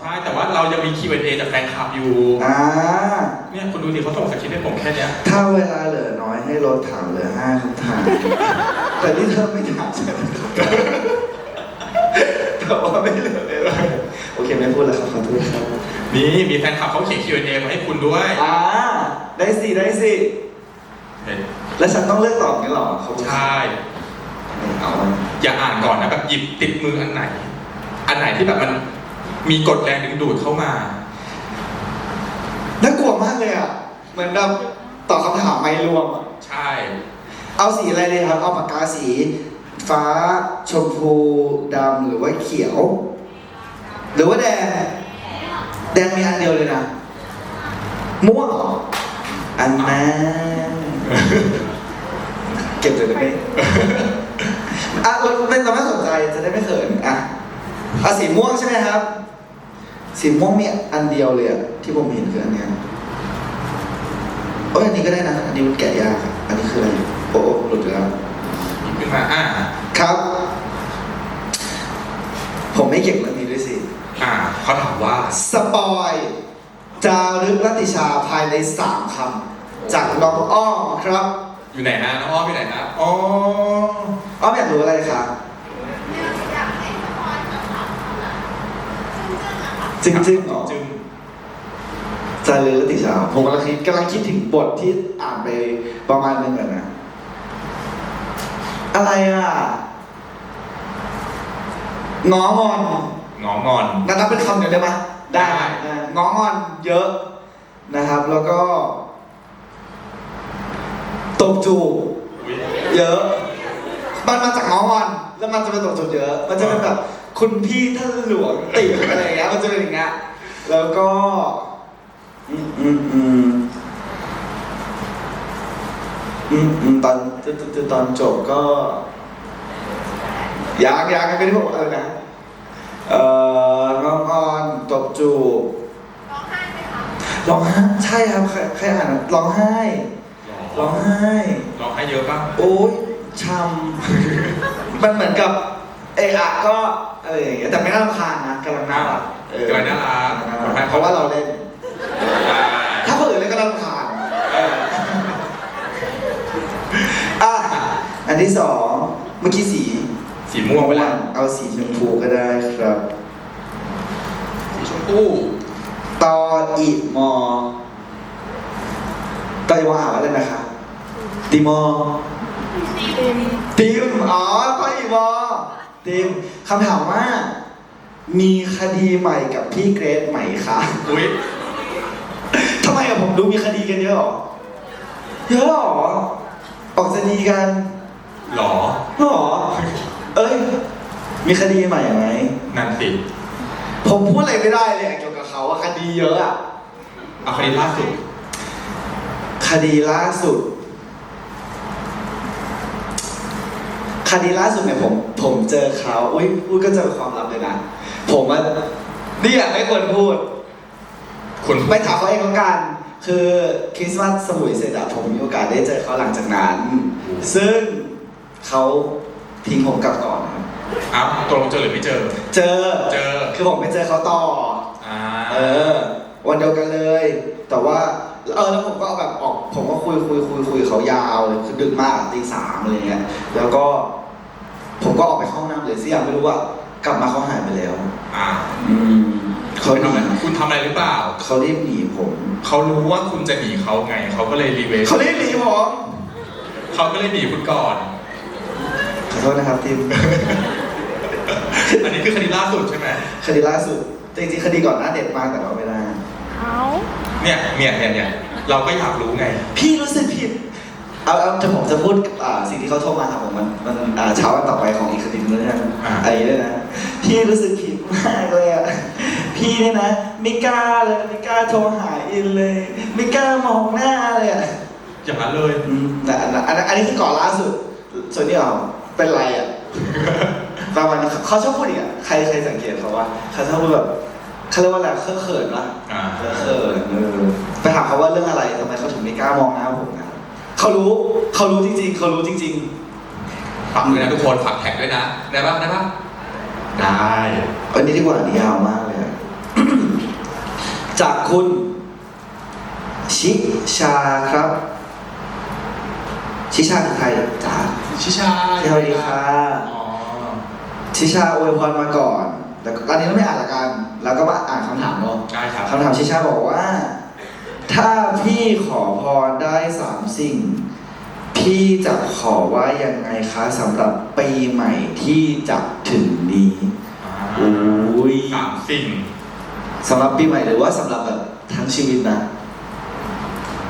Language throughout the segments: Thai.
ใช่แต่ว่าเรายังมี Q&A จากแฟนคลับอยู่อ่า เนี่ยคุณดูสิเขาส่งสคริปต์ให้ผมแค่เนี้ยถ้าเวลาเหลือน้อยให้ลดถามเหลือห้าคำถาม แต่นี่เธอไม่ถามใช่ไหมแต่ว่าไม่เหลือเวลาโอเคไม่พูดแล้วครับขอโทษครับนี่มีแฟนคลับเขาเขียน Q&A มาให้คุณด้วยอ่าได้สิได้สิ เห็นแล้วฉันต้องเลือกตอบงี้เหรอเขาใช่เอาอย่าอ่านก่อนนะแบบหยิบติดมืออันไหน อันไหนที่แบบมัน มีกฎแรงดึงดูดเข้ามาน่ากลัวมากเลยอะ เหมือนแบบตอบคำถามไม่รวมอะใช่ เอาสีอะไรดีครับ เอาปากกาสี ฟ้า ชมพูดำหรือว่าเขียว หรือว่าแดง แดงมีอันเดียวเลยนะ ม่วงเหรออันนั้นเก็บเลยได้ไหมอะเราไม่เราไม่สนใจจะได้ไม่เขินอะเอาสีม่วงใช่ไหมครับ สีม่วงมีอันเดียวเลยอะที่ผมเห็นคืออันเนี้ยโอ้ยอันนี้ก็ได้นะอันนี้มันแกะยากอะอันนี้คืออะไรโอ้โอ้หลุดแล้วหยิบขึ้นมาอ่าครับ ผมไม่เก่งเรื่องนี้ด้วยสิอ่าเขาถามว่าสปอยจารึกรัตติชาภายในสามคำจากน้องอ้อมครับ อยู่ไหนนะน้องอ้อมอยู่ไหนนะอ๋ออ้อมอยากรู้อะไรครับ อยากให้สปอยคำถามค่ะซึ่งๆอะค่ะ จริงๆเหรอจึงจารึกรัตติชาผมกำลังคิดกำลังคิดถึงบทที่อ่านไปประมาณนึงอะนะ อะไรอะง้องอนงองอนนับเป็นคำเดียวได้ไหมได้อ่าง้องอนเยอะนะครับ แล้วก็ตบจูบอุ๊ยเยอะ มันมาจากง้องอน แล้วมันจะเป็นตบจูบเยอะ มันจะเป็นแบบ คุณพี่ท่านหลวงติ่อะไรอย่างเงี้ยมันจะเป็นอย่างเงี้ยแล้วก็อืมอืมอืมอืมอืมตอนตอนตอนตอนจบก็อยากอยากกันเป็นพวกอะไรนะเอ่อง้องอนตบจูบร้องไห้ไหมคะร้องไห้ใช่ครับใครใครอ่านอะร้องไห้ร้องไห้ร้องให้เยอะป่ะโอ้ยช้ำมันเหมือนกับ เอะอะก็อะไรอย่างเงี้ยแต่ไม่น่ารำคาญนะกำลังน่ารักเออกำลังน่ารักกำลังน่ารักเพราะว่าเราเล่น ถ้าคนอื่นเล่นก็รำคาญเอออะอันที่สองเมื่อกี้สีสีม่วงไปแล้วเอาสีชมพูก็ได้ครับ สีชมพูตออีมอตออีมออ่านว่าอะไรนะคะติมอติมอ๋อตออีมอ ติมคำถามว่า มีคดีใหม่กับพี่เกรซไหมคะอุ้ยทำไมอะผมดูมีคดีกันเยอะหรอ เยอะหรอออกจะดีกันหรอหรอ เอ้ย มีคดีใหม่ไหมนั่นสิผมพูดอะไรไม่ได้เลยอะเกี่ยวกับเขาอะคดีเยอะอะเอาคดีล่าสุด คดีล่าสุด คดีล่าสุดเนี่ยผมผมเจอเขาอุ้ยพูดก็เจอความลับเลยนะ ผมอะนี่อยากไม่ควรพูด คุณไปถามเขาเองแล้วกัน คือคริสต์มาสสมุยเสร็จอะผมมีโอกาสได้เจอเขาหลังจากนั้น ซึ่งเขาทิ้งผมกลับก่อนครับอ้าวตกลงเจอหรือไม่เจอ เจอเจอ คือผมไปเจอเขาต่อ อ่า เออ วันเดียวกันเลย แต่ว่า เออแล้วผมก็แบบออกผมก็คุยคุยคุยคุยเขายาวเลยคือดึกมากตีสามอะไรเงี้ยแล้วก็ ผมก็ออกไปเข้าห้องน้ำเลยสิยังไม่รู้ว่ากลับมาเขาหายไปแล้ว อ่าอืมเขาคุณหนีทำอะไรคุณทำอะไรหรือเปล่า เขารีบหนีผมเขารู้ว่าคุณจะหนีเขาไง เขาก็เลยรีเวสเขารีบหนีผมเขาก็เลยหนีคุณก่อน ขอโทษนะครับทีม อันนี้คือคดีล่าสุดใช่ไหมคดีล่าสุด จริงๆคดีก่อนหน้าเด็ดมากแต่ว่าไม่ได้ เอา เนี่ยเนี่ยเนี่ยเนี่ย เราก็อยากรู้ไง พี่รู้สึกผิด เอาเอาจะผมจะพูดอ่าสิ่งที่เขาโทรมาครับผมมันมันอ่าเช้าวันต่อไปของอีกคดีนึงแล้วเนี่ยอ่า ไอ้ด้วยนะพี่รู้สึกผิดมากเลยอะพี่เนี่ยนะไม่กล้าเลยไม่กล้าโทรหาอินเลย ไม่กล้ามองหน้าเลยอะอย่างนั้นเลย อืมแต่อันนั้นอันนั้นอันนี้คือก่อนล่าสุด ส่วนนี้เอาเป็นไรอะ ประมาณนั้นเขาเขาชอบพูดอีกอะใครใครสังเกตเขาว่าเขาชอบพูดแบบเขาเรียกว่าอะไรเคอะเขินปะอ่าเออเออเออไป ถามเขาว่าเรื่องอะไรทำไมเขาถึงไม่กล้ามองหน้าผมนะเขารู้เขารู้จริง ๆ เขารู้จริงฝากด้วยนะทุกคนฝากแท็กด้วยนะ ได้ปะได้ปะได้ๆวันนี้ดีกว่านี่ยาวมากเลยอะจากคุณ ชิชาครับ ชิชาคือใครจ้าชิชาสวัสดีค่ะอ๋อชิชาอวยพรมาก่อน แต่ตอนนี้เราไม่อ่านละกัน แล้วก็มาอ่านคำถามเนาะได้ครับคำถามชิชาบอกว่า ถ้าพี่ขอพรได้สามสิ่ง พี่จะขอว่ายังไงคะสำหรับปีใหม่ที่จะถึงนี้โอ้ยสามสิ่งสำหรับปีใหม่หรือว่าสำหรับแบบทั้งชีวิตนะ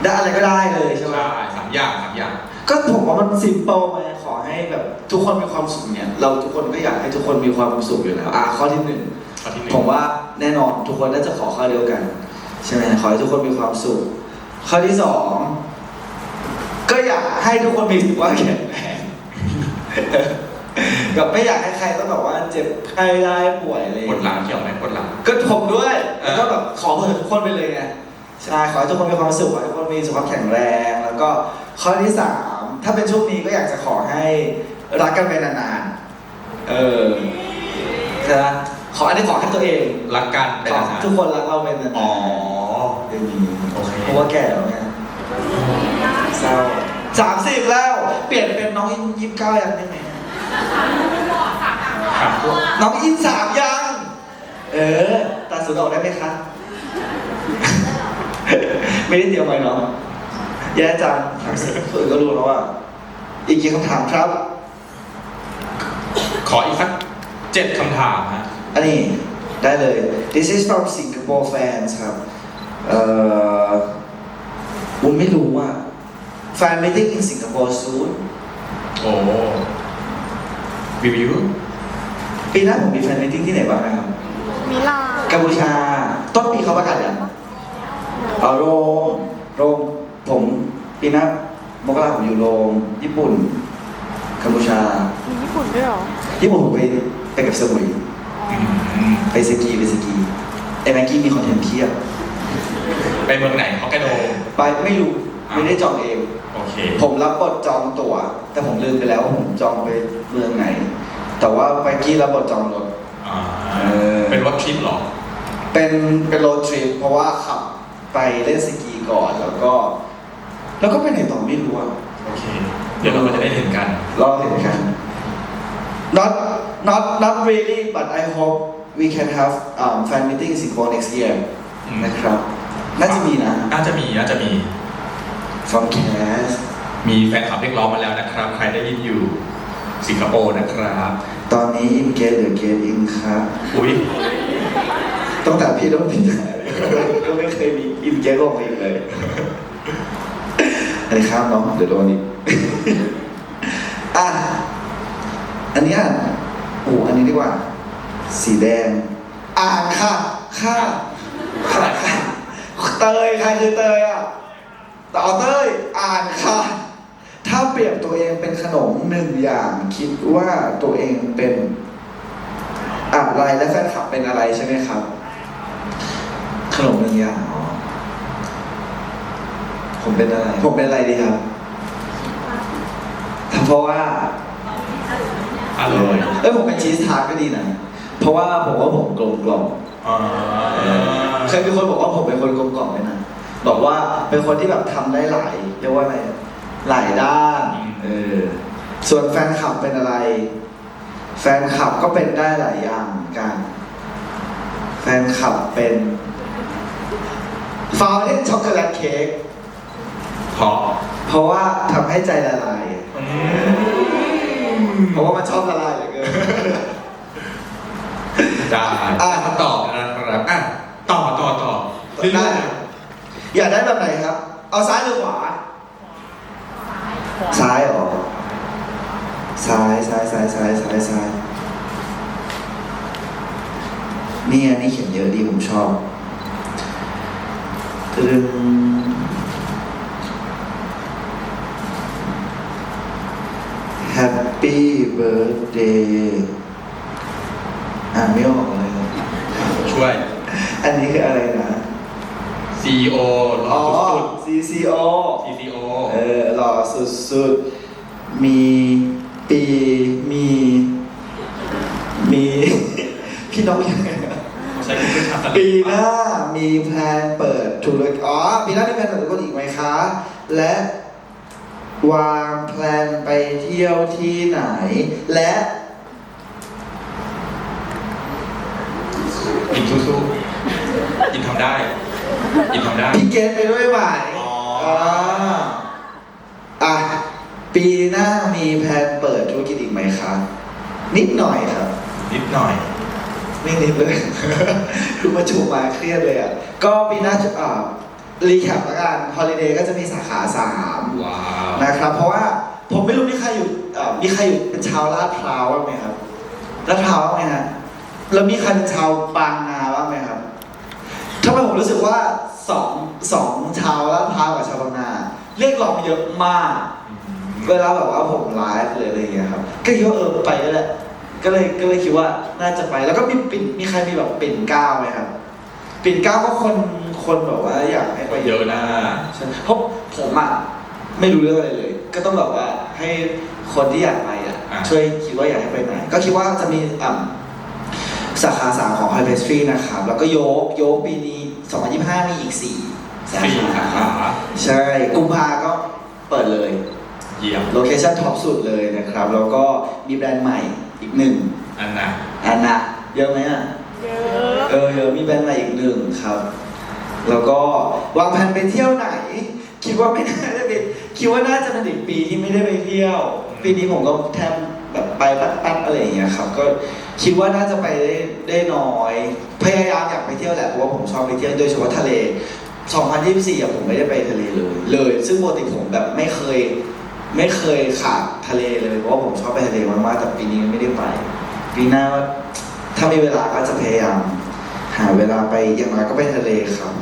ได้อะไรก็ได้เลยใช่ไหมใช่สามอย่างสามอย่าง ก็ผมว่ามันซิมเปิลไหมขอให้แบบทุกคนมีความสุขเนี่ย เราทุกคนก็อยากให้ทุกคนมีความสุขอยู่แล้วอะข้อที่หนึ่งข้อที่หนึ่งผมว่าแน่นอนทุกคนน่าจะขอข้อเดียวกัน ใช่ไหมขอให้ทุกคนมีความสุข ข้อที่สองก็อยากให้ทุกคนมีสุขภาพแข็งแรงกับไม่อยากให้ใครต้องแบบว่าเจ็บไข้ได้ป่วยอะไรอย่างปวดเงี้ยหลังเกี่ยวไหมปวดหลัง ก็ผมด้วยเออ แล้วก็แบบขอเผื่อทุกคนไปเลยไงใช่ขอให้ทุกคนมีความสุขขอให้ทุกคนมีสุขภาพแข็งแรง แล้วก็ข้อที่สามถ้าเป็นช่วงนี้ก็อยากจะขอให้รักกันไปนานๆเออใช่ไหมขออันนี้ขอให้ตัวเอง รักกันเป็นขออาหารทุกคนรักเราเป็นนานๆอ๋ออ ย่างนี้โอเคเพราะว่าแก่แล้วไงเศร้าสามสิบแล้ว เปลี่ยนเป็นน้องอินยี่สิบเก้ายังได้ไหมครับน้องอินสามยัง เออตัดสูตรออกได้ไหมคะไม่ได้เตรียมไว้เนาะแย่จังถามสิคนอื่นก็รู้แล้วว่า อีกกี่คำถามครับ ขออีกสักเจ็ดคำถามฮะอันนี้ได้เลย this is from Singapore fans ครับ เอ่อผมไม่รู้ว่า fan meeting in Singapore soon โอ้วิววิวปีหน้าผมมีแฟนมิทติ้งที่ไหนบ้างนะครับ มิลานกัมพูชา ต้นปีเขาประกาศยังเอาโรมโรมผมปีหน้ามกราผมอยู่โรมญี่ปุ่น กัมพูชา มีญี่ปุ่นด้วยเหรอ ญี่ปุ่นผมไปไปกับสมุยอืมไปสกีไปสกีไอ้แม็กกี้มีคอนเทนต์เพียบ ไปเมืองไหนฮอกไกโดไปไม่รู้ไม่ได้จองเอง โอเค ผมรับบทจองตั๋ว แต่ผมลืมไปแล้วว่าผมจองไปเมืองไหน แต่ว่าไปกี้รับบทจองรถ อ่า เออ เป็นรถทริปเหรอ เป็นเป็นโรดทริปเพราะว่าขับไปเล่นสกีก่อนแล้วก็ แล้วก็ไปไหนต่อไม่รู้อะโอเค เดี๋ยวเราก็จะได้เห็นกัน รอเห็นกัน not not not really but I hope we can have um, fan meeting in Singapore next year อืม นะครับ น่าจะมีนะน่าจะมีน่าจะมี from cast มีแฟนคลับเรียกร้องมาแล้วนะครับ ใครได้ยินอยู่สิงคโปร์นะครับ ตอนนี้ in gate หรือ gate in ครับ อุ้ยตั้งแต่พี่ต้องพิจารณาก็ไม่เคยมี in gate ลงมาอีกเลยอันนี้ข้ามเนาะเดี๋ยวโดนอีกอะอันเนี้ยโอ้อันนี้ดีกว่า สีแดง อ่านค่ะค่ะ ค่ะค่ะเตยใครคือเตยอะต่อเต้ยอ่านค่ะ ถ้าเปรียบตัวเองเป็นขนมหนึ่งอย่างคิดว่าตัวเองเป็นอะไรและแฟนคลับเป็นอะไรใช่ไหมครับ ขนมหนึ่งอย่างอ๋อผมเป็นอะไร ผมเป็นอะไรดีครับเพราะว่าอร่อยเอ้ยผมเป็นชีสทาร์ตก็ดีนะเพราะว่าผมว่าผมกลมกล่อม อ่าเคยมีคนบอกว่าผมเป็นคนกลมกล่อมไหมนะบอกว่าเป็นคนที่แบบทำได้หลายเรียกว่าอะไรหลายด้านเออส่วนแฟนคลับเป็นอะไร แฟนคลับก็เป็นได้หลายอย่างเหมือนกัน แฟนคลับเป็นฟาวเดนช็อกโกแลตเค้กเพราะเพราะว่าทำให้ใจละลาย อืม เพราะว่ามันชอบละลายเหลือเกิน ได้อะ คำตอบนะครับอะต่อต่อต่อเรื่ได้อยอยากได้แบบไหนครับ เอาซ้ายหรือขวา ซ้ายเหรอซ้ายซ้ายซ้ายซ้ายซ้ายซ้ายนี่อันนี้เขียนเยอะดีผมชอบตรึง Happy birthday อ่านไม่ออกเลยๆช่วย อันนี้คืออะไรนะ CEO รอ๋อ อสุด CCO ๆ CCO เออหล่อสุดๆ มีปีมี มี พี่น้องยังไงนะใช้คุณเป็นชาวทะเลปีหน้ามีแพลนเปิดธุรกิจอ๋อปีหน้ามีแพลนเปิดธุรกิจอีกไหมคะ และวางแพลนไปเที่ยวที่ไหน และ อินสู้ๆ อินทำได้ อินทำได้ พี่เกตไปด้วยไหมอ๋ออ่าอะ ปีหน้ามีแพลนเปิดธุรกิจอีกไหมคะนิดหน่อยครับ นิดหน่อย ไม่นิดเลย คือมาจูมาเครียดเลยอะ ก็ปีหน้าจะอ่ารีแคปละกันฮอลิเดย์ก็จะมีสาขาสามว้าว นะครับ เพราะว่าผมไม่รู้มีใครอยู่เอ่อมีใครอยู่เป็นชาวลาดพร้าวบ้างไหมครับลาดพร้าวบ้างไหมฮะแล้วมีใครเป็นชาวบางนาบ้างไหมครับ ทำไมผมรู้สึกว่าสองสองชาวลาดพร้าวกับชาวบางนาเรียกร้องเยอะมาก เวลาแบบว่าผมไลฟ์หรืออะไรอย่างเงี้ยครับ ก็คิดว่าเออไปก็ได้ก็เลยก็เลยคิดว่าน่าจะไปแล้วก็มีปิ่นมีใครมีแบบปิ่นเกล้าไหมครับปิ่นเกล้าก็คนคนแบบว่าอยากให้ไปเยอะนะใช่เพราะผมอะไม่รู้เรื่องอะไรเลย ก็ต้องแบบว่าให้คนที่อยากไปอะอะช่วยคิดว่าอยากให้ไปไหนก็คิดว่าจะมีอ่า สาขาสามของ High Pastry นะครับ แล้วก็โยกโยกปีนี้ 2025 มีอีกสี่สาสี่สาขาขาใช่ กุมภาก็เปิดเลย เยี่ยมโลเคชั่นท็อปสุดเลยนะครับ แล้วก็มีแบรนด์ใหม่อีกหนึ่งอันน่ะอันนะเยอะไหมอะ เยอะเออเยอะมีแบรนด์ใหม่อีกหนึ่งครับ แล้วก็วางแผนไปเที่ยวไหน คิดว่าไม่น่าจะเป็นคิดว่าน่าจะเป็นอีกปีที่ไม่ได้ไปเที่ยว ปีนี้ผมก็แทบแบบ ไปปั๊บๆอะไรอย่างเงี้ยครับ ก็คิดว่าน่าจะไปได้ได้น้อย พยายามอยากไปเที่ยวแหละเพราะว่าผมชอบไปเที่ยวโดยเฉพาะทะเล 2024อะผมไม่ได้ไปทะเลเลย เลย ซึ่งปกติผมแบบไม่เคย ไม่เคยขาดทะเลเลยเพราะว่าผมชอบไปทะเลมากๆแต่ปีนี้ไม่ได้ไป ปีหน้าถ้ามีเวลาก็จะพยายาม หาเวลาไปอย่างน้อยก็ไปทะเลครับ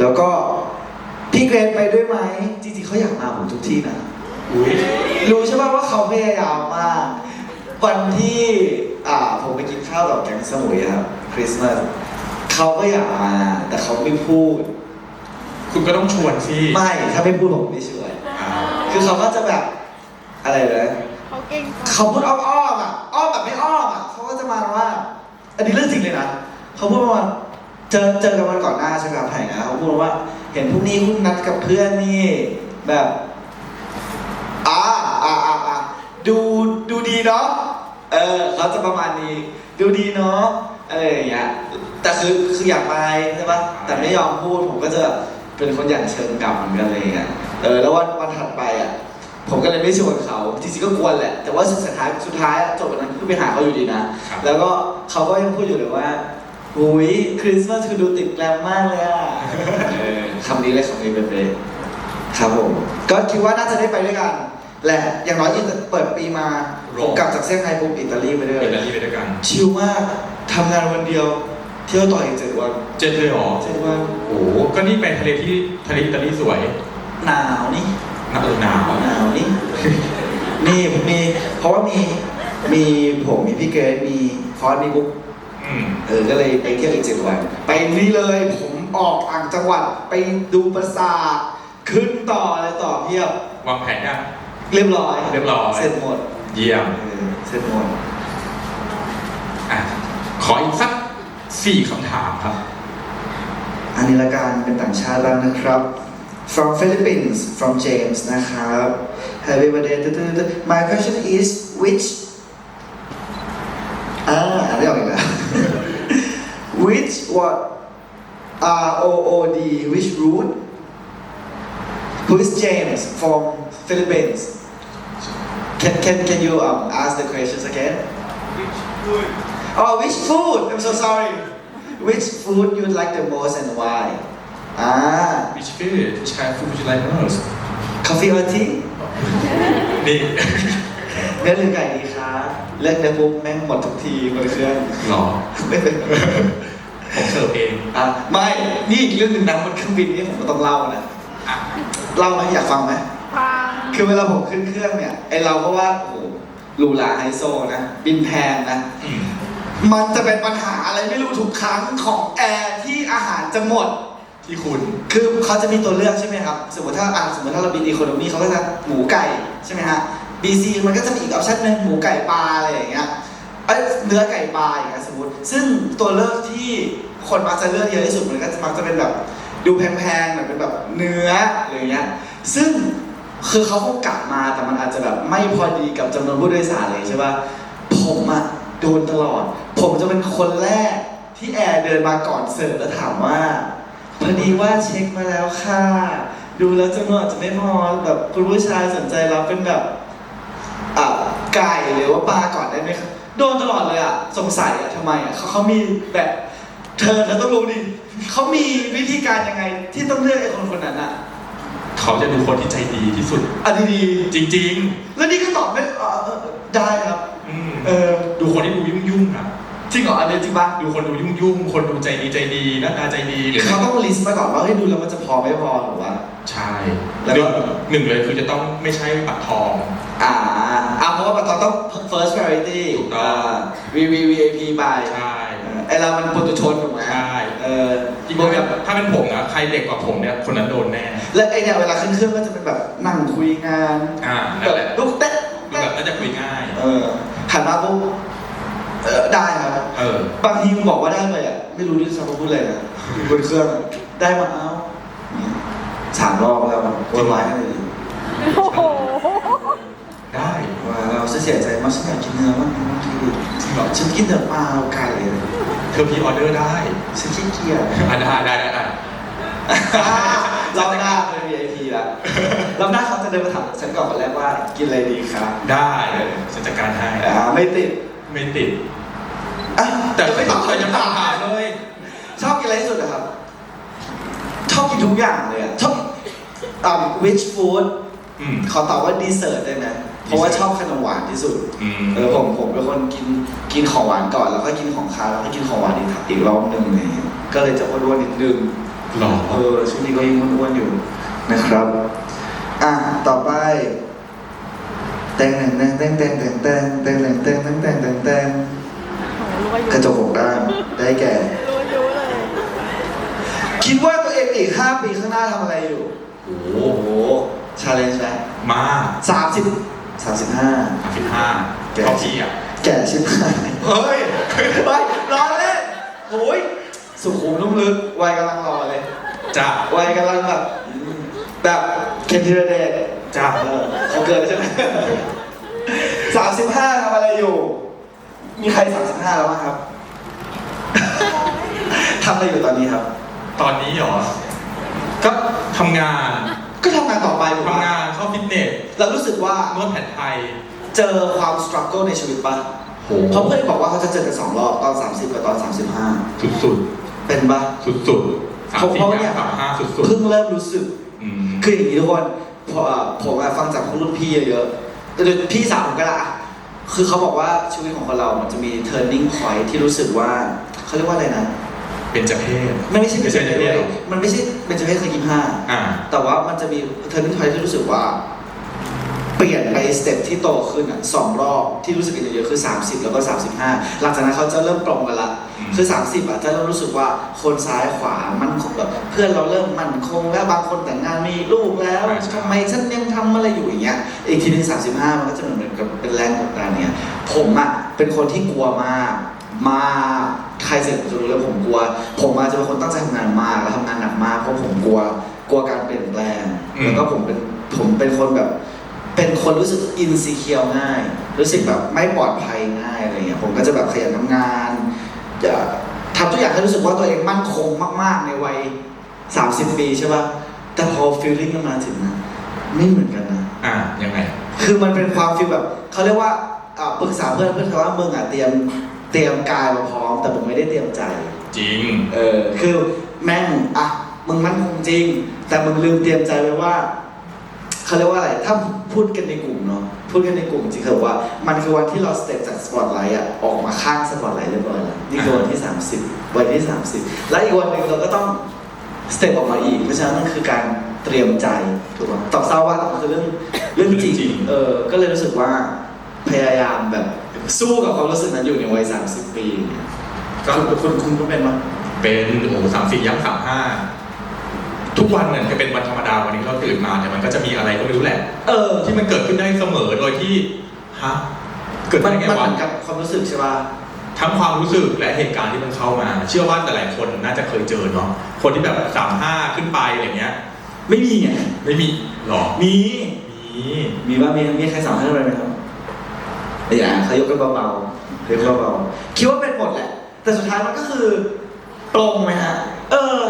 แล้วก็พี่เกรนไปด้วยไหมจริงๆเขาอยากมาผมทุกที่นะอุ้ยรู้ใช่ป่ะว่าเขาพยายามมาก วันที่อ่าผมไปกินข้าวกับแก๊งสมุยครับคริสต์มาสเขาก็อยากมาแต่เขาไม่พูด คุณก็ต้องชวนสิไม่ถ้าไม่พูดผมไม่ช่วยอ้าวคือเขาก็จะแบบอะไรเลยเขาเก่งเขาพูดอ้อมๆอะอ้อมแบบไม่อ้อมอะเขาก็จะมาว่า อันนี้เรื่องจริงเลยนะเขาพูดว่าเจอเจอกันวันก่อนหน้าใช่ไหมครับไผ่นะเขาพูดว่า เห็นพรุ่งนี้คุณนัดกับเพื่อนนี่แบบอ่าอ่าอ่าอ่าดูดูดีเนาะ เออเขาจะประมาณนี้ ดูดีเนาะอะไรอย่างเงี้ยแต่คือคืออยากไปใช่ปะแต่ไม่ยอมพูดผมก็จะแบบเป็นคนอย่างเชิงกลับเหมือนกันอะไรอย่างเงี้ยเออแล้ววันวันถัดไปอะผมก็เลยไม่ชวนเขาจริงๆก็กวนแหละ แต่ว่าสุดท้ายสุดท้ายอะจบวันนั้นคือไปหาเขาอยู่ดีนะครับแล้วก็เขาก็ยังพูดอยู่เลยว่าหุยคริสต์มาสคือดูติดแกรมมากเลยอะเออคำนี้เลยคำนี้เป็นๆครับผม ก็คิดว่าน่าจะได้ไปด้วยกัน แหละ อย่างน้อยอิตาเปิดปีมา ผมกลับจากเซี่ยงไฮ้ปุ๊บอิตาลีไปด้วยเป็นอะไรที่ไปด้วยกัน ชิลมากทำงานวันเดียว เที่ยวต่ออีกเจ็ดวันเจ็ดเลยเหรอเจ็ดวันโอ้โหก็นี่ไปทะเลที่ทะเลอิตาลีสวย หนาวนี่หนาวหนาวหนาวนี่นี่มีเพราะว่ามีมีผมมีพี่เกรซมีฟอนมีบุ๊กอืมเออก็เลยไปเที่ยวอีกเจ็ดวัน ไปนี่เลยผมออกต่างจังหวัดไปดูปราสาทขึ้นต่ออะไรต่อเพียบวางแผนยังเรียบร้อย เรียบร้อย เสร็จหมด เยี่ยม เออเสร็จหมดอะ ขออีกสักสี่คำถามครับ อันนี้ละกันเป็นต่างชาติบ้างนะครับ from Philippines from James นะครับ Happy birthday to- to- to- my question is which อ่าอ่านไม่ออกอีกแล้ว which what R O O D which root who is James from Philippines can can can you um ask the questions again oh which food I'm so sorry which food you like the most and why อ่า Which food which kind of food would you like most coffee or tea นี่เนื้อหรือไก่ดีคะเลือกเนื้อปุ๊บแม่งหมดทุกทีบนเครื่องหรอไม่เป็นผมเสิร์ฟเองอะไม่นี่อีกเรื่องหนึ่งนะบนเครื่องบินนี่ผมก็ต้องเล่านะอะเล่าไหมอยากฟังไหมฟัง คือเวลาผมขึ้นเครื่องเนี่ยไอเราก็ว่าโอ้โหหรูหราไฮโซนะบินแพงนะอืมมันจะเป็นปัญหาอะไรไม่รู้ทุกครั้งของแอร์ที่อาหารจะหมด ที่คุณ คือเขาจะมีตัวเลือกใช่ไหมครับ สมมติถ้าอะสมมติถ้าเราบินอีโคโนมีเขาก็จะหมูไก่ใช่ไหมฮะ BC มันก็จะมีอีกออปชั่นหนึ่งหมูไก่ปลาอะไรอย่างเงี้ยเอ้ยเนื้อไก่ปลาอย่างเงี้ยสมมติ ซึ่งตัวเลือกที่คนมักจะเลือกเยอะที่สุดมันก็จะมักจะเป็นแบบ ดูแพงๆหน่อยเป็นแบบเนื้ออะไรเงี้ยซึ่ง คือเขาคงกลับมาแต่มันอาจจะแบบไม่พอดีกับจำนวนผู้โดยสารเลยใช่ป่ะผมอะโดนตลอด ผมจะเป็นคนแรกที่แอร์เดินมาก่อนเสิร์ฟแล้วถามว่าพอดีว่าเช็คมาแล้วค่ะ ดูแล้วจำนวนอาจจะไม่พอแบบคุณผู้ชายสนใจรับเป็นแบบอะไก่หรือว่าปลาก่อนได้ไหมครับโดนตลอดเลยอะสงสัยอะทำไมอะเขาเขามีแบบเธอเธอต้องรู้ดิเขามีวิธีการยังไงที่ต้องเลือกไอ้คนคนนั้นอะ เขาจะดูคนที่ใจดีที่สุดอะดีจริงๆแล้วนี่ก็ตอบไม่เออเออได้ครับ ๆอืมเออดูคนที่ดูยุ่งๆอะจริงเหรออันนี้จริงปะดูคนดูยุ่งๆคนดูใจดีใจดีหน้าตาใจดีหรือเขาต้องลิสต์มาก่อนว่าเฮ้ยดูแล้วมันจะพอไม่พอหรือว่า ใช่แล้หวนึ่ก็งหนึ่งเลยคือจะต้องไม่ใช่บัตรทอง อ่าอ่าเพราะว่าตอนต้อง first priority ถูกต้องวี VVIP ไปใช่เออไอเรามันปุถุชนถูกไหม ใช่ ถ้าบถ้าเป็นผมนะใครเด็กกว่าผมเนี่ยคนนั้นโดนแน่แล้วไอเนี่ยเวลาขึ้นเครื่องก็จะเป็นแบบนั่งคุยงานอ่าแบนั่นบแหละลุกเต๊ะดูแบบน่าจะคุยง่ายเออหันมาปุ๊บเออได้ครับเออบางทีมึงบอกว่าได้ไปอะไม่รู้ด้วยซ้ำว่าพูดอะไรนะอยู่บนเครื่องได้มาเอ้าเนี่ยสามรอบแล้วโวยวายกันเลยโอ้โหได้ว่า เราเสียใจมากฉันอยากกินเนื้อมากบางทีฉันกินเนื้อปลาไก่เลยเธอพีออเดอร์ได้ฉันขี้เกียจอะได้ได้ได้ได้รอบหน้าเป็น VIP ละรอบหน้าเขาจะเดินมาถามฉันก่อนคนแรกว่ากินอะไรดีครับได้ฉันจัดการให้อ่าไม่ติดไม่ติดอะแต่ยังไม่ไม่ต้ตอองบเคยยังไม่ถามเลยชอบกินอะไรที่สุดอะครับชอบกินทุกอย่างเลยอะชอบอ่า which food อืมขอตอบว่าดีเซอร์ได้ไหม เพราะว่าชอบขนมหวานที่สุดอืม เออผมผมเป็นคนกินกินของหวานก่อนแล้วก็กินของคาวแล้วก็กินของหวานอีกอีกรอบหนึ่งอะไรอย่างเงี้ยก็เลยจะอ้วนๆนิดนึง หรอเออช่วงนี้ก็ยังอ้วนๆอยู่นะครับ อะ ต่อไป แตงแตงแตงแตงแตงแตงแตงแตงแตงแตงแตงแตงแตงแตงรู้ว่าอยู่กระจกหกด้านได้แก่ รู้อยู่เลย คิดว่าตัวเองอีก 5 ปีข้างหน้าทำอะไรอยู่ โอ้โหโอ้โหชาเลนจ์ไหมมากสามสิบ สามสิบห้าสิบห้าแกเท่าพี่อะแก่ชิบหายเฮ้ยเฮ้ยรอเล่นโอ้ยสุขุมนุ่มลึกวัยกำลังรอเลยจ้าวัยกำลังแบบแบบเคนธีรเดชจ้าเออเขาเกิดแล้วใช่ไหมสามสิบห้าทำอะไรอยู่ มีใครสามสิบห้าแล้วบ้างครับทำอะไรอยู่ตอนนี้ครับ ตอนนี้เหรอก็ทำงาน ก็ทำงานต่อไปถูกปะทำงานเข้าฟิตเนสเรารู้สึกว่านวดแผนไทย เจอความสครัลเกิลในชีวิตปะโหเพราะเพื่อนบอกว่าเขาจะเจอกันสองรอบตอน 30 กับตอน สุด35 เป็นปะ ๆสุดๆสามผมสี่เพราะเนี่ย สามห้าสุดเพิ่งเริ่มรู้สึก ๆอืม คืออย่างนี้ทุกคนพออะผมอะฟังจากรุ่นพี่เยอะๆแต่พี่สาวผมก็ละคือเขาบอกว่าชีวิตของคนเรา มันจะมี turning point ที่รู้สึกว่าเขาเรียกว่าอะไรนะ เป็นจะเพศไม่ไม่ใช่ไม่ใช่เรื่องมันไม่ใช่เป็นจะเพศคือยี่ห้าอ่า แต่ว่ามันจะมี turning point ที่รู้สึกว่า เปลี่ยนไปสเต็ปที่โตขึ้นอะสองรอบที่รู้สึกกันเยอะๆคือ 30 แล้วก็ 35 หลังจากนั้นเขาจะเริ่มตรงกันละอืมคือ 30อะจะเริ่มรู้สึกว่าคนซ้ายขวามันคงแบบเพื่อนเราเริ่มมั่นคงแล้วบางคนแต่งงานมีลูกแล้วทำไมฉันยังทำอะไรอยู่อย่างเงี้ยอีกทีหนึง35 มันก็จะเหมือนกับเป็นแรงกดดันเนี่ยผมอะเป็นคนที่กลัวมากมากใค รเสร็จจะรู้แล้วผมกลัว ผมอาจจะเป็นคนตั้งใจทำงานมากแล้วทำงานหนักมากเพราะผมกลัวกลัวการเปลี่ยนแปลงอืม แล้วก็ผมเป็นผมเป็นคนแบบ เป็นคนรู้สึกอินซีเคียวง่าย รู้สึกแบบไม่ปลอดภัยง่ายอะไรเงี้ยผมก็จะแบบขยันทำงานจะทำทุกอย่างให้รู้สึกว่าตัวเองมั่นคงมาก ๆ ในวัย 30 ปีใช่ป่ะแต่พอฟีลลิ่งมันมาถึงนะไม่เหมือนกันนะ อ่ายังไง คือมันเป็นความฟีลแบบเขาเรียกว่าอ่าปรึกษาเพื่อนเพื่อนเขาว่ามึงอะเตรียม เตรียมกายมาพร้อม แต่มึงไม่ได้เตรียมใจ จริง เออคือแม่งอะมึงมั่นคงจริง แต่มึงลืมเตรียมใจไว้ว่าเขาเรียกว่าอะไร ถ้าพูดกันในกลุ่มเนาะพูดกันในกลุ่มจริงคือว่า มันคือวันที่เราสเต็ปจากสปอตไลท์อะออกมาข้างสปอตไลท์เรียบร้อยแล้วนี่คือวันที่ 30 วันที่ 30 และอีกวันหนึ่งเราก็ต้องสเต็ปออกมาอีกเพราะฉะนั้นมันคือการเตรียมใจถูกไหมตอบเศร้าว่ามันคือเรื่องเรื่องจริงเรื่องจริงเออก็เลยรู้สึกว่าพยายามแบบ สู้กับความรู้สึกนั้นอยู่ในวัย 30 ปีเนี่ยก็คุณคุณคุณก็เป็นมั้ยเป็นโอ้โหสามสี่ย่างสามห้าทุกวันเนี่ยจะเป็นวันธรรมดาวันนี้เราตื่นมาเนี่ยมันก็จะมีอะไรก็ไม่รู้แหละ เออ ที่มันเกิดขึ้นได้เสมอโดยที่ฮะเกิดมัได้นไงมันเหวะมือนกับความรู้สึกใช่ป่ะ ทั้งความรู้สึกและเหตุการณ์ที่มันเข้ามา เชื่อว่าแต่หลายคนน่าจะเคยเจอเนาะคนที่แบบสามห้าขึ้นไปอะไรเงี้ย ไม่มีไงไม่มีหรอมี มีมีบ้างมีมีใครสอนให้อะไรไหมครับ อย่าเขายกกันเบาๆยกกันเบาๆคิดว่าเป็นหมดแหละ แต่สุดท้ายมันก็คือปลงไหมฮะ เออ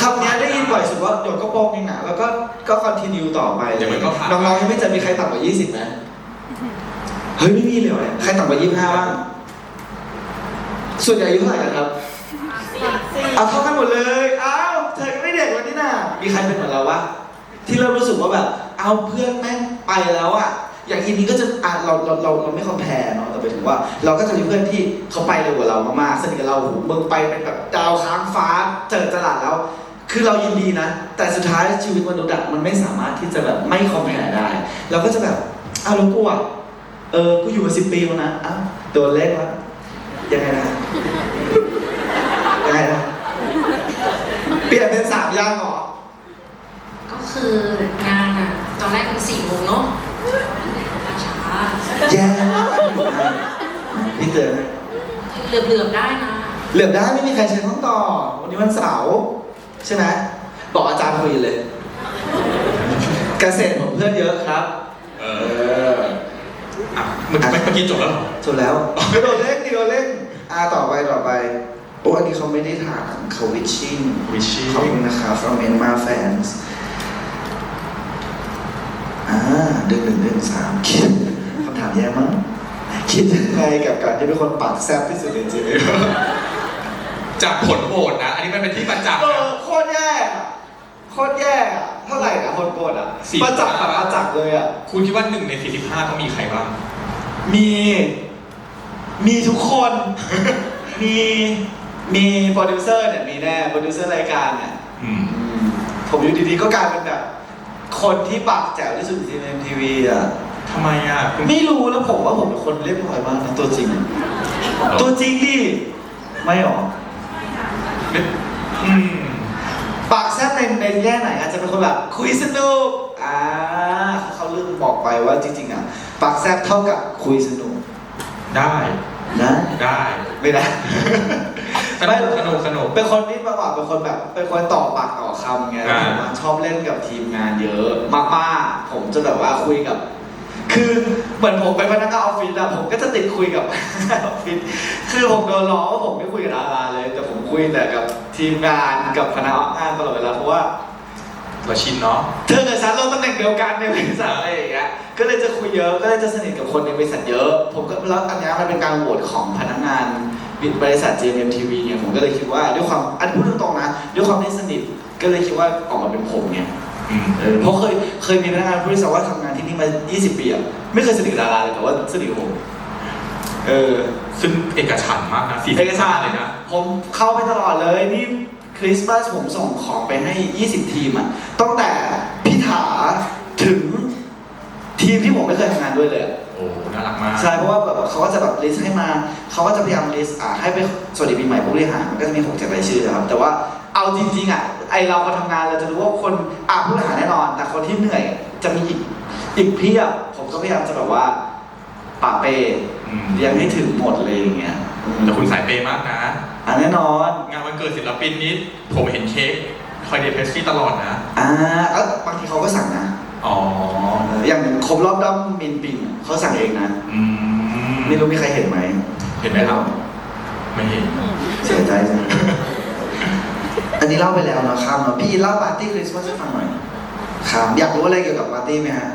คำนี้ได้ยินบ่อยสุดว่าเดี๋ยวก็ปลงเองนะแล้วก็ก็คอนติเนียต่อไปเดี๋ยวมันก็ผ่าน น้องๆยังไม่เจะมีใครต่ำกว่า 20ไหมเฮ้ยไม่มีเลยเหรอใครต่ำกว่า 25 บ้าง ส่วนใหญ่อายุเท่าไหร่กันครับ เอาเท่ากันหมดเลยอ้าวเธอก็ไม่เด็กแล้วนี่น่ะมีใครเป็นเหมือนเราวะ ที่เริ่มรู้สึกว่าแบบ เอาเพื่อนแม่งไปแล้วอะ อย่างอีนี้ก็จะอะเราเราเราเราไม่คอมแพร์เนาะแต่ไปถึงว่า เราก็จะมีเพื่อนที่เขาไปเร็วกว่าเรามากๆสนิทกับเราหูมึงไปเป็นแบบดาวค้างฟ้าเจอตลาดแล้ว คือเรายินดีนะ แต่สุดท้ายชีวิตมนุษย์อะมันไม่สามารถที่จะแบบไม่คอมแพร์ได้ เราก็จะแบบอ้าวแล้วกูอะเออกูอยู่มาสิบปีแล้วนะอ้าวโดนเล่นแล้วยังไงนะยังไงนะเปลี่ยนเป็นสามย่างเหรอก็คืองานอะ ตอนแรกมันสี่โมงเนาะ แย่พี่เตือนนะเหลือบเหลือบๆได้นะเหลือบได้ไม่มีใครเชิญห้องต่อ วันนี้วันเสาร์ใช่ไหมบอกอาจารย์คุยเลย เกษตรผมเพื่อนเยอะครับเอเออออะเมื่อกี้เมื่อกี้จบแล้วเหรอจบแล้วโดนเล่นดิโดนเล่นอ่าต่อไปต่อไปโอ้อันนี้เขาไม่ได้ถามเขาวิชชิ่งวิชิขอบคุณนะครับ from Myanmar fans อ่าเดือนหนึ่งเดือนสามคิด คำถามแย่มากคิดยังไงกับการที่เป็นคนปากแซ่บที่สุดในชีวิตจากผลโหวตนะ อันนี้มันเป็นที่ประจักษ์เอนะอโคตรแย่อะโคตรแย่อะเท่าไหร่นะคนโกรธอะสี่ประจักษ์แบบประจักษ์เลยอะ คุณคิดว่าหนึ่งในสี่สิบห้าต้องมีใครบ้าง มี มีทุกคน มี มีโปรดิวเซอร์เนี่ยมีแน่ โปรดิวเซอร์รายการเนี่ย อืม ผมอยู่ดีๆก็กลายเป็นแบบ คนที่ปากแจ๋วที่สุดในทีวีอะ ทำไมอะคุณไม่รู้แล้วผมว่าผมเป็นคนเรียบร้อยมากนะตัวจริง ตัวจริงดิ ไม่หรออืมปากแซ่บในในแง่ไหนอาจจะเป็นคนแบบคุยสนุก อ่าเขาลืมบอกไปว่าจริงๆอะปากแซ่บเท่ากับคุยสนุก ได้นะได้ไม่ได้สนุกสนุกสนุกเป็นคนที่ประวัติเป็นคนแบบ เป็นคนต่อปากต่อคำไงอ่าผมชอบเล่นกับทีมงานเยอะ มากๆ ผมจะแบบว่าคุยกับ คือเหมือนผมเป็นพนักงานออฟฟิศอะผมก็จะติดคุยกับพนักงานออฟฟิศคือผมโดนล้อว่าผมไม่คุยกับดาราเลย แต่ผมคุยแต่กับทีมงานกับพนักงานตลอดเวลาเพราะว่าเราชินเนาะเธอกับฉันเราตำแหน่งเดียวกันในบริษัทอะไรอย่างเงี้ยก็เลยจะคุยเยอะก็เลยจะสนิทกับคนในบริษัทเยอะ ผมก็แล้วอันเนี้ยมันเป็นการโหวตของพนักงานบริษัท JMM TV เนี่ยผมก็เลยคิดว่าด้วยความอันพูดตรงๆนะด้วยความที่สนิทก็เลยคิดว่าออกมาเป็นผมไงอืมเออ เพราะเคยเคยมีพนักงานบริษัทว่าทำงานที่นี่มา 20 ปีอะไม่เคยสนิทกับดาราเลยแต่ว่าสนิทกับผมเออซึ่งเอกฉันท์มากนะสี่เอกสารเลยนะผมเข้าไปตลอดเลยนี่คริสต์มาสผมส่งของไปให้ 20 ทีมอะตั้งแต่พี่ถาถึงทีมที่ผมไม่เคยทำงานด้วยเลยอะ โอ้น่ารักมาก ใช่เพราะว่าแบบเขาก็จะแบบลิสต์ให้มาเขาก็จะพยายามลิสต์อ่าให้ไปสวัสดีปีใหม่ผู้บริหารมันก็จะมีหกเจ็ดรายชื่อนะครับแต่ว่าเอาจริงๆอะไอเรามาทำงานเราจะรู้ว่าคนอ่าผู้บริหารแน่นอน แต่คนที่เหนื่อยจะมีอีกอีกเพียบผมก็พยายามจะแบบว่าป่าเปอืมเรียงให้ถึงหมดเลยอย่างเงี้ยอืมแต่คุณสายเปย์มากนะ อ่าแน่นอนงานวันเกิดศิลปินนี้ผมเห็นเค้กคอยเดเพสซี่ตลอดนะ อ่าเอ้าบางทีเขาก็สั่งนะ อ๋อเอออย่างครบรอบด้อมมินปิงเขาสั่งเองนะ อืมไม่รู้มีใครเห็นไหมเห็นไหมครับ ไม่เห็น เสียใจจังอันนี้เล่าไปแล้วเนาะข้ามเนาะพี่เล่าปาร์ตี้คริสต์มาสให้ฟังหน่อยครับอยากรู้อะไรเกี่ยวกับปาร์ตี้ไหมฮะ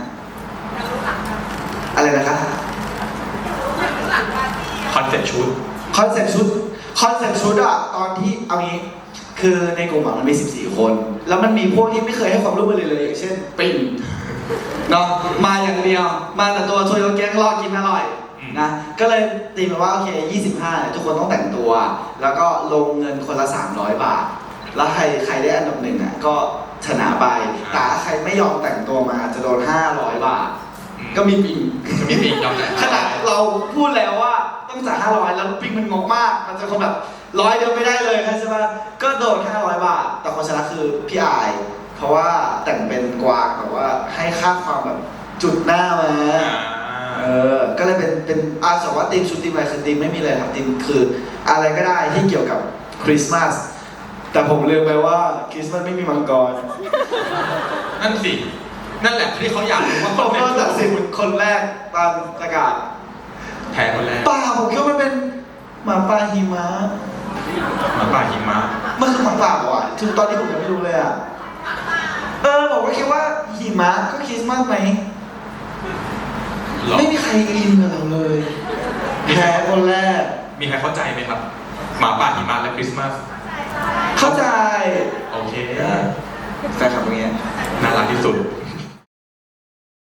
อะไรนะครับคอนเซ็ปต์ชุด คอนเซ็ปต์ชุดคอนเซ็ปต์ชุดอะตอนที่เอางี้ คือในกลุ่มอะมันมี 14 คน แล้วมันมีพวกที่ไม่เคยให้ความร่วมมือเลยเลยอย่างเช่นปิ่นเนาะมาอย่างเดียว มาแต่ตัวช่วยตัวแก๊งรอกินอร่อยอืมนะก็เลยตีมาว่าโอเค 25เนี่ยทุกคนต้องแต่งตัว แล้วก็ลงเงินคนละ 300 บาท แล้วใครใครได้อันดับหนึ่งอะก็ชนะไปแต่ถ้าใครไม่ยอมแต่งตัวมาจะโดน 500 บาทอืมก็มีปิ่นจะมีปีกยอมแต่ขนาดเราพูดแล้วว่าต้องจ่าย500 แล้วปิงมันงกมาก มันจะคงแบบ ร้อยเดียวไม่ได้เลยใช่ไหมก็โดน 500 บาท แต่คนชนะคือพี่อาย เพราะว่าแต่งเป็นกวางแบบว่าให้ค่าความแบบจุดหน้ามาอ่าเอเออ ก็เลยเป็นเป็นอาสมว่าทีมชุดทีมอะไรคือทีมไม่มีเลยครับทีมคืออะไรก็ได้ที่เกี่ยวกับคริสต์มาส แต่ผมลืมไปว่าคริสต์มาสไม่มีมังกร นั่นสิ นั่นแหละที่เขาอยากรู้ว่าผคนมไหนก็ตัดสินคนแรกตามประกาศแพ้คนแรกป่าผมคิดว่ามันเป็นหมาป่าหิมะ หมาป่าหิมะมันคือหมาป่าเหรอวะถึงตอนนี้ผมยังไม่รู้เลยอะ เออผมก็คิดว่าหิมะก็คริสต์มาสไหม หรอไม่มีใครอินกับเราเลยแพ้คนแรก มีใครเข้าใจไหมครับ หมาป่าหิมะและคริสต์มาส เข้าใจโอเค แฟนคลับอย่างเงี้ย น่ารักที่สุด